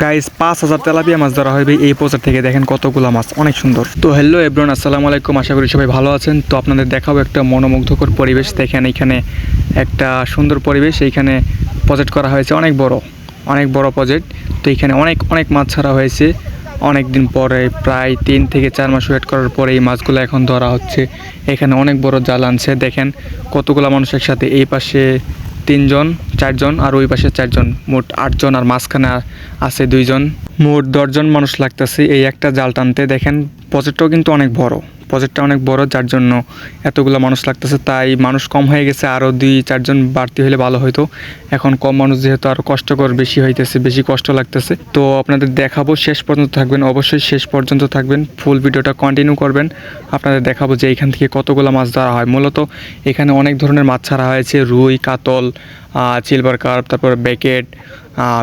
Guys পাঁচ হাজার tilapia মাছ ধরা হবে এই প্রচার থেকে। দেখেন কতগুলো মাছ, অনেক সুন্দর। তো হ্যালো এব্রন আসসালামু আলাইকুম। আশা করি সবাই ভালো আছেন। তো আপনাদের দেখাবো একটা মনোমুগ্ধকর পরিবেশ। দেখেন এখানে একটা সুন্দর পরিবেশ। এইখানে প্রজেক্ট করা হয়েছে অনেক বড় অনেক বড় প্রজেক্ট তো এখানে অনেক অনেক মাছ ছাড়া হয়েছে। অনেক দিন পরে, প্রায় তিন থেকে চার মাস ওয়েট করার পরে এই মাছগুলো এখন ধরা হচ্ছে। এখানে অনেক বড় জাল আনছে। দেখেন কতগুলো মানুষ একসাথে। এই পাশে তিনজন। চারজন আর ওই পাশে চারজন। মোট আটজন আর মাঝখানে আছে দুইজন। মোট দশজন মানুষ লাগতেছে। এই একটা জাল টানতে। দেখেন প্রজেক্টটাও কিন্তু অনেক বড়। প্রজেক্টটা অনেক বড়, যার জন্য এতগুলো মানুষ লাগতেছে। তাই মানুষ কম হয়ে গেছে। আরও দুই, চারজন বাড়তি হলে ভালো হতো এখন কম মানুষ যেহেতু আরও কষ্টকর বেশি হইতেছে, বেশি কষ্ট লাগতেছে। তো আপনাদের দেখাবো। শেষ পর্যন্ত থাকবেন। অবশ্যই শেষ পর্যন্ত থাকবেন। ফুল ভিডিওটা কন্টিনিউ করবেন। আপনাদের দেখাবো যে এখান থেকে কতগুলো মাছ ধরা হয়। মূলত এখানে অনেক ধরনের মাছ ছাড়া হয়েছে। রুই, কাতল সিলভার কার্প তারপরে বেকেট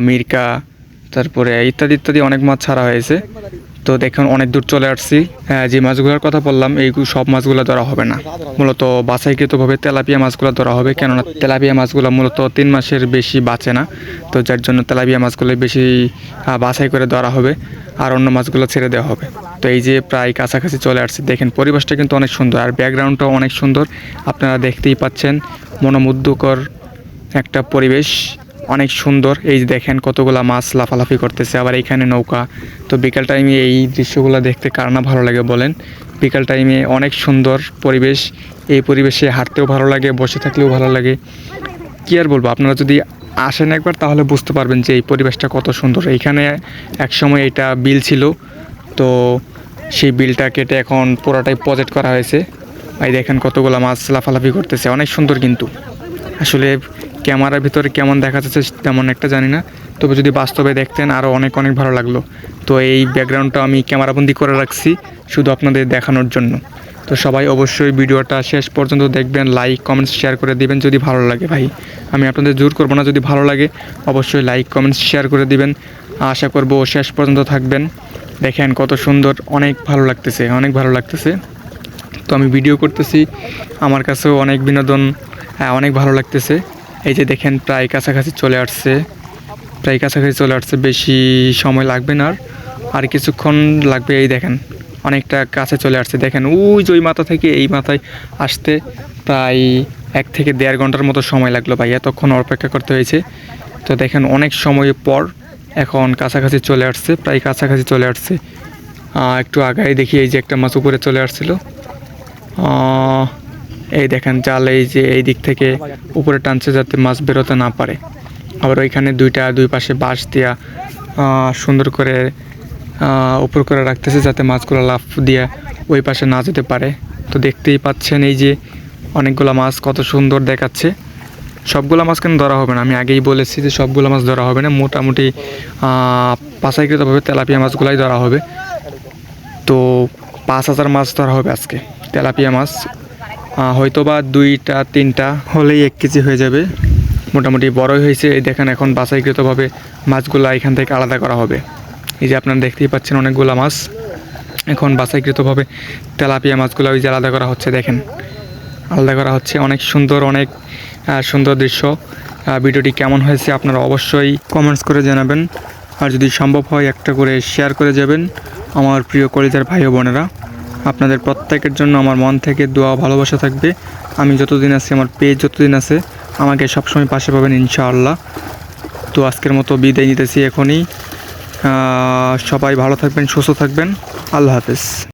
মিরকা তারপরে ইত্যাদি ইত্যাদি অনেক মাছ ছাড়া হয়েছে। তো দেখুন অনেক দূর চলে আসছি। হ্যাঁ, যে মাছগুলোর কথা বললাম এই সব মাছগুলো ধরা হবে না। মূলত বাছাইকৃতভাবে তেলাপিয়া মাছগুলো ধরা হবে কেননা তেলাপিয়া মাছগুলো মূলত তিন মাসের বেশি বাঁচে না। তো যার জন্য তেলাপিয়া মাছগুলো বেশি বাছাই করে ধরা হবে আর অন্য মাছগুলো ছেড়ে দেওয়া হবে। তো এই যে প্রায় কাছাকাছি চলে আসছে দেখেন পরিবেশটা কিন্তু অনেক সুন্দর আর ব্যাকগ্রাউন্ডটাও অনেক সুন্দর। আপনারা দেখতেই পাচ্ছেন মনোমুগ্ধকর একটা পরিবেশ অনেক সুন্দর। এই যে দেখেন কতগুলা মাছ লাফালাফি করতেছে, আবার এইখানে নৌকা। তো বিকাল টাইমে এই দৃশ্যগুলো দেখতে কার না ভালো লাগে বলেন। বিকাল টাইমে অনেক সুন্দর পরিবেশ, এই পরিবেশে হাঁটতেও ভালো লাগে, বসে থাকলেও ভালো লাগে। কী আর বলব, আপনারা যদি আসেন একবার তাহলে বুঝতে পারবেন যে এই পরিবেশটা কত সুন্দর। এইখানে একসময় এটা বিল ছিল, তো সেই বিলটা কেটে এখন পুরোটাই প্রজেক্ট করা হয়েছে। এই দেখেন কতগুলো মাছ লাফালাফি করতেছে, অনেক সুন্দর কিন্তু। আসলে ক্যামেরার ভিতরে কেমন দেখা যাচ্ছে তেমন একটা জানি না। তবে যদি বাস্তবে দেখতেন আরও অনেক অনেক ভালো লাগল। তো এই ব্যাকগ্রাউন্ডটা আমি ক্যামেরাবন্দি করে রাখছি শুধু আপনাদের দেখানোর জন্য। তো সবাই অবশ্যই ভিডিওটা শেষ পর্যন্ত দেখবেন লাইক কমেন্টস শেয়ার করে দিবেন যদি ভালো লাগে ভাই। আমি আপনাদের জোর করব না যদি ভালো লাগে অবশ্যই লাইক কমেন্টস শেয়ার করে দিবেন। আশা করব শেষ পর্যন্ত থাকবেন। দেখেন কত সুন্দর অনেক ভালো লাগতেছে অনেক ভালো লাগতেছে। তো আমি ভিডিও করতেছি। আমার কাছেও অনেক বিনোদন হ্যাঁ, অনেক ভালো লাগতেছে। এই যে দেখেন প্রায় কাছাকাছি চলে আসছে। প্রায় কাছাকাছি চলে আসছে, বেশি সময় লাগবে না আর। কিছুক্ষণ লাগবে এই দেখেন, অনেকটা কাছে চলে আসছে। দেখেন, ওই যে ওই মাথা থেকে এই মাথায় আসতে প্রায় এক থেকে দেড় ঘণ্টার মতো সময় লাগল ভাই, এতক্ষণ অপেক্ষা করতে হয়েছে। তো দেখেন, অনেক সময় পর এখন কাছাকাছি চলে আসছে, প্রায় কাছাকাছি চলে আসছে। একটু আগায় দেখি এই যে একটা মাছ উপরে চলে আসছিল। এই দেখেন জাল এই যে এই দিক থেকে উপরে টানছে যাতে মাছ বেরোতে না পারে। আবার ওইখানে দুইটা দুই পাশে বাঁশ দিয়া সুন্দর করে উপর করে রাখতেছে যাতে মাছগুলো লাফ দিয়ে ওই পাশে না যেতে পারে। তো দেখতেই পাচ্ছেন এই যে অনেকগুলো মাছ কত সুন্দর দেখাচ্ছে। সবগুলো মাছ কেন ধরা হবে না? আমি আগেই বলেছি যে সবগুলো মাছ ধরা হবে না মোটামুটি আহ, বাছাইকৃতভাবে তেলাপিয়া মাছগুলাই ধরা হবে। তো পাঁচ হাজার মাছ ধরা হবে আজকে তেলাপিয়া মাছ। হয়তো বা দুইটা, তিনটা হলেই এক কেজি হয়ে যাবে। মোটামুটি বড়ই হয়েছে। এই দেখেন, এখন বাছাইকৃতভাবে মাছগুলো এখান থেকে আলাদা করা হবে। এই যে আপনারা দেখতেই পাচ্ছেন অনেকগুলো মাছ। এখন বাছাইকৃতভাবে তেলাপিয়া মাছগুলো ওই যে আলাদা করা হচ্ছে, দেখেন। আলাদা করা হচ্ছে। অনেক সুন্দর অনেক সুন্দর দৃশ্য। ভিডিওটি কেমন হয়েছে আপনারা অবশ্যই কমেন্টস করে জানাবেন। আর যদি সম্ভব হয়, একটা করে শেয়ার করে যাবেন। আমার প্রিয় কলিজার ভাই বোনেরা। আপনাদের প্রত্যেকের জন্য আমার মন থেকে দোয়া ভালোবাসা থাকবে। আমি যতদিন আছি, আমার পেজ যতদিন আছে, আমাকে সবসময় পাশে পাবেন ইনশাআল্লাহ। তো আজকের মতো বিদায় নিতেছি এখনই। সবাই ভালো থাকবেন, সুস্থ থাকবেন। আল্লাহ হাফেজ।